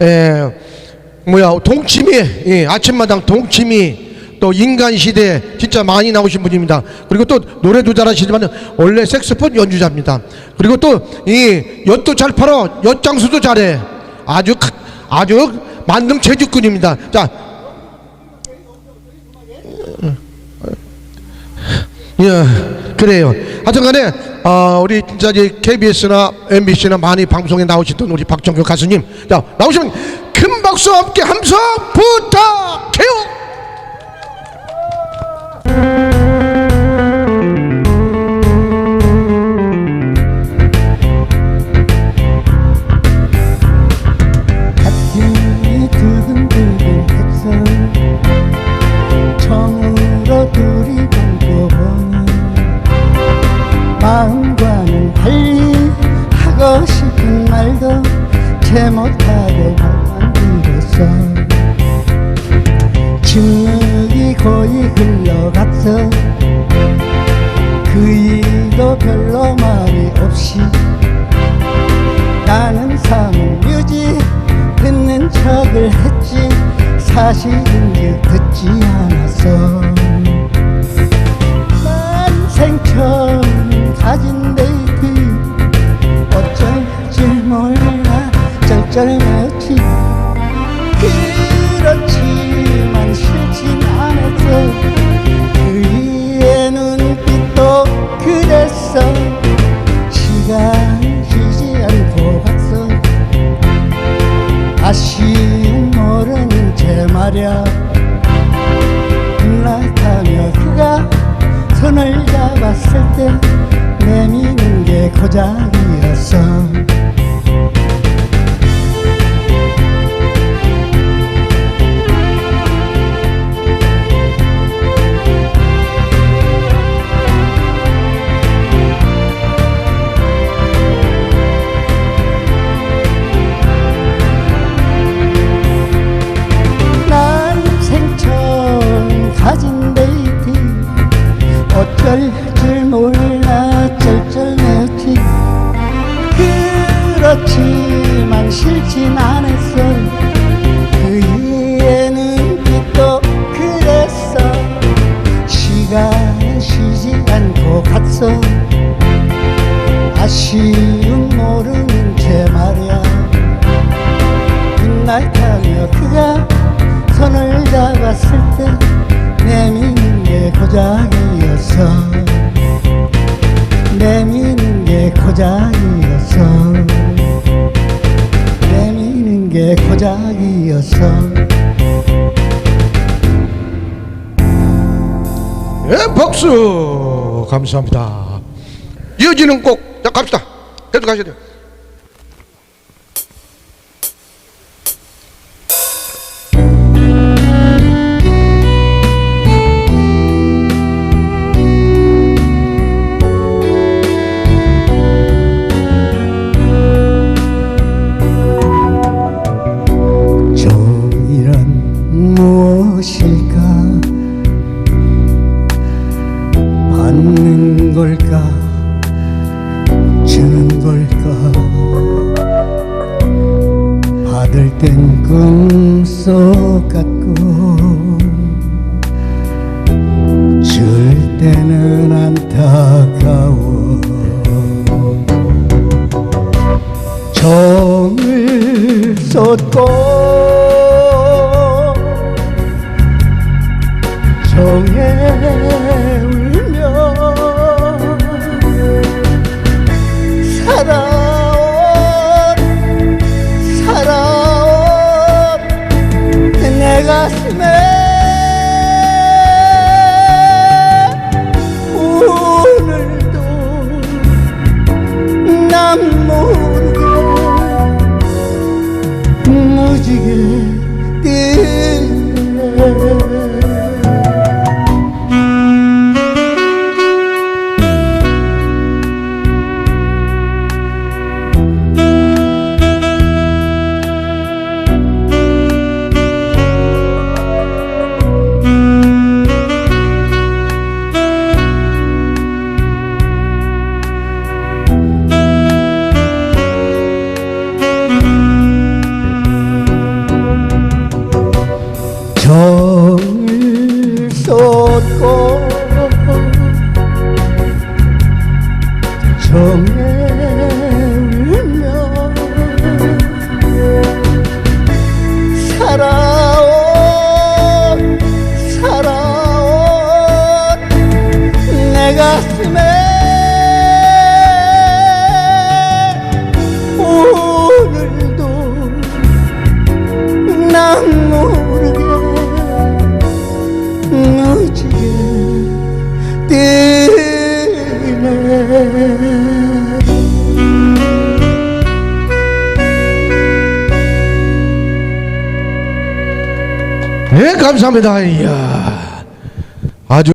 에, 뭐야 동치미 예, 아침마당 동치미 또 인간 시대 진짜 많이 나오신 분입니다. 그리고 또 노래도 잘하시지만 원래 색소폰 연주자입니다. 그리고 또이 엿도 잘 팔어 엿장수도 잘해 아주 크- 아주 만능 재주꾼입니다. 자. 예, 그래요. 하여튼간에 어, 우리 이제 KBS나 MBC나 많이 방송에 나오셨던 우리 박정규 가수님, 자 나오시면 큰 박수 함께 함성 부탁 마음과는 달리 하고 싶은 말도 채 못하게 만들었어 침묵이 고이 흘러갔어. 그 일도 별로 말이 없이 나는 사무뮤지 듣는 척을 했지. 사실인지 듣지 않았어 몰라 쩔쩔매었지. 그렇지만 싫진 않았어. 그의 눈빛도 그랬어 시간 쉬지 않고 갔어. 아쉬움 모르는 채 말야. 날 타며 그가 손을 잡았을 때 내미는 게 고작 줄 몰라 쩔쩔매었지. 그렇지만 싫진 않았어. 그의 눈빛도 그랬어. 시간 쉬지 않고 갔어. 아쉬움 모르는 채 말이야. 날 타며 그가 손을 잡았을 때 내미는 게 고작이었어 내미는 게 고작이었어 내미는 게 고작이었어 예, 박수 감사합니다. 이어지는 곡, 자 갑시다. 계속 가셔야 돼요. 땐 꿈속 같고 줄 때는 안타까워. 정을 쏟고 come 감사합니다 이야 아주